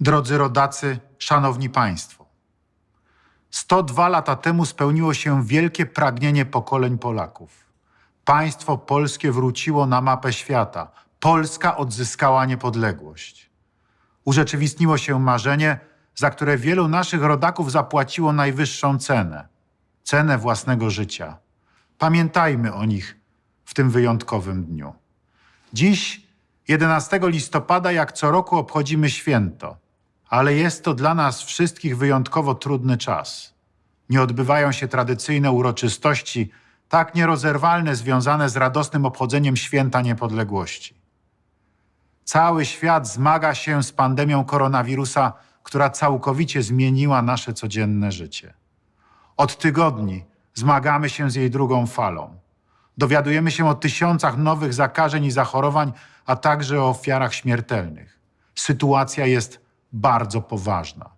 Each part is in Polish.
Drodzy rodacy, szanowni państwo. 102 lata temu spełniło się wielkie pragnienie pokoleń Polaków. Państwo polskie wróciło na mapę świata. Polska odzyskała niepodległość. Urzeczywistniło się marzenie, za które wielu naszych rodaków zapłaciło najwyższą cenę cenę własnego życia. Pamiętajmy o nich w tym wyjątkowym dniu. Dziś, 11 listopada, jak co roku obchodzimy święto, ale jest to dla nas wszystkich wyjątkowo trudny czas. Nie odbywają się tradycyjne uroczystości, tak nierozerwalne związane z radosnym obchodzeniem święta niepodległości. Cały świat zmaga się z pandemią koronawirusa, która całkowicie zmieniła nasze codzienne życie. Od tygodni zmagamy się z jej drugą falą. Dowiadujemy się o tysiącach nowych zakażeń i zachorowań, a także o ofiarach śmiertelnych. Sytuacja jest bardzo poważna.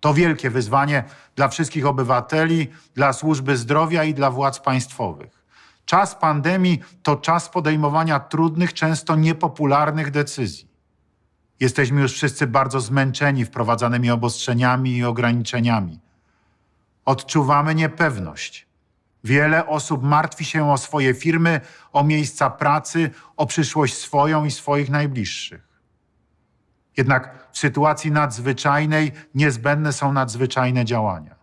To wielkie wyzwanie dla wszystkich obywateli, dla służby zdrowia i dla władz państwowych. Czas pandemii to czas podejmowania trudnych, często niepopularnych decyzji. Jesteśmy już wszyscy bardzo zmęczeni wprowadzanymi obostrzeniami i ograniczeniami. Odczuwamy niepewność. Wiele osób martwi się o swoje firmy, o miejsca pracy, o przyszłość swoją i swoich najbliższych. Jednak w sytuacji nadzwyczajnej niezbędne są nadzwyczajne działania.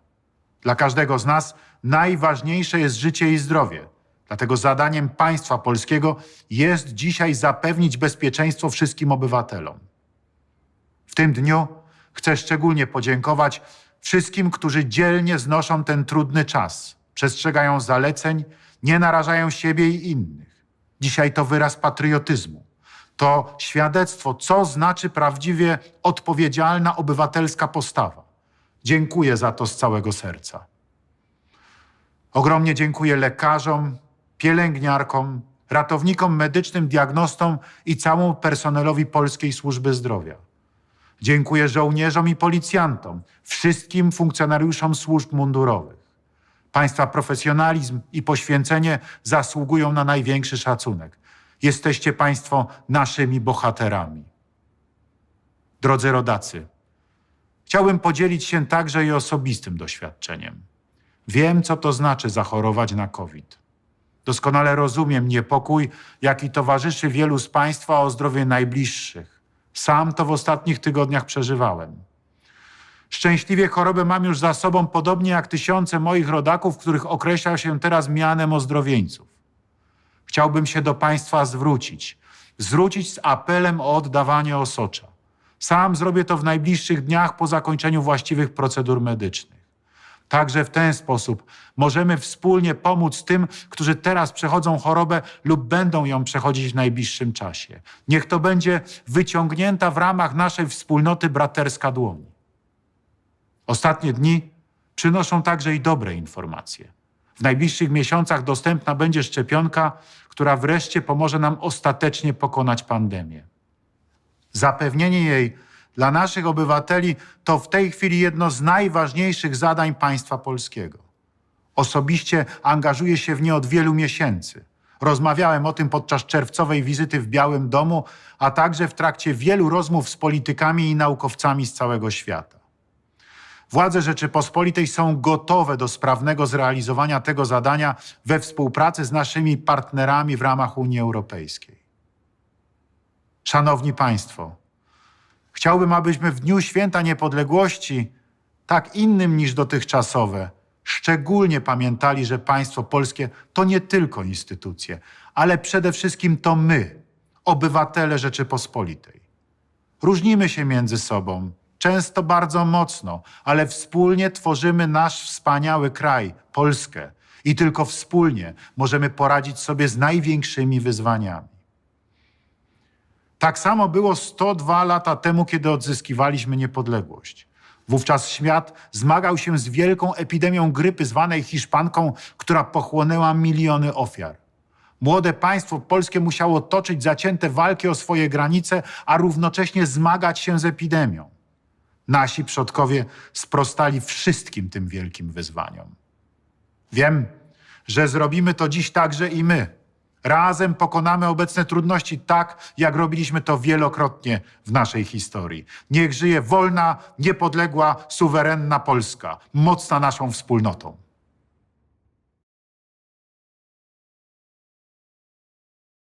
Dla każdego z nas najważniejsze jest życie i zdrowie. Dlatego zadaniem państwa polskiego jest dzisiaj zapewnić bezpieczeństwo wszystkim obywatelom. W tym dniu chcę szczególnie podziękować wszystkim, którzy dzielnie znoszą ten trudny czas, przestrzegają zaleceń, nie narażają siebie i innych. Dzisiaj to wyraz patriotyzmu. To świadectwo, co znaczy prawdziwie odpowiedzialna obywatelska postawa. Dziękuję za to z całego serca. Ogromnie dziękuję lekarzom, pielęgniarkom, ratownikom medycznym, diagnostom i całemu personelowi Polskiej Służby Zdrowia. Dziękuję żołnierzom i policjantom, wszystkim funkcjonariuszom służb mundurowych. Państwa profesjonalizm i poświęcenie zasługują na największy szacunek. Jesteście Państwo naszymi bohaterami. Drodzy rodacy, chciałbym podzielić się także i osobistym doświadczeniem. Wiem, co to znaczy zachorować na COVID. Doskonale rozumiem niepokój, jaki towarzyszy wielu z Państwa o zdrowie najbliższych. Sam to w ostatnich tygodniach przeżywałem. Szczęśliwie chorobę mam już za sobą, podobnie jak tysiące moich rodaków, których określa się teraz mianem ozdrowieńców. Chciałbym się do Państwa zwrócić, zwrócić z apelem o oddawanie osocza. Sam zrobię to w najbliższych dniach po zakończeniu właściwych procedur medycznych. Także w ten sposób możemy wspólnie pomóc tym, którzy teraz przechodzą chorobę lub będą ją przechodzić w najbliższym czasie. Niech to będzie wyciągnięta w ramach naszej wspólnoty braterska dłoń. Ostatnie dni przynoszą także i dobre informacje. W najbliższych miesiącach dostępna będzie szczepionka, która wreszcie pomoże nam ostatecznie pokonać pandemię. Zapewnienie jej dla naszych obywateli to w tej chwili jedno z najważniejszych zadań państwa polskiego. Osobiście angażuję się w nie od wielu miesięcy. Rozmawiałem o tym podczas czerwcowej wizyty w Białym Domu, a także w trakcie wielu rozmów z politykami i naukowcami z całego świata. Władze Rzeczypospolitej są gotowe do sprawnego zrealizowania tego zadania we współpracy z naszymi partnerami w ramach Unii Europejskiej. Szanowni Państwo, chciałbym, abyśmy w Dniu Święta Niepodległości, tak innym niż dotychczasowe, szczególnie pamiętali, że państwo polskie to nie tylko instytucje, ale przede wszystkim to my, obywatele Rzeczypospolitej. Różnimy się między sobą, często bardzo mocno, ale wspólnie tworzymy nasz wspaniały kraj, Polskę. I tylko wspólnie możemy poradzić sobie z największymi wyzwaniami. Tak samo było 102 lata temu, kiedy odzyskiwaliśmy niepodległość. Wówczas świat zmagał się z wielką epidemią grypy zwanej Hiszpanką, która pochłonęła miliony ofiar. Młode państwo polskie musiało toczyć zacięte walki o swoje granice, a równocześnie zmagać się z epidemią. Nasi przodkowie sprostali wszystkim tym wielkim wyzwaniom. Wiem, że zrobimy to dziś także i my, Razem pokonamy obecne trudności tak, jak robiliśmy to wielokrotnie w naszej historii. Niech żyje wolna, niepodległa, suwerenna Polska, mocna naszą wspólnotą.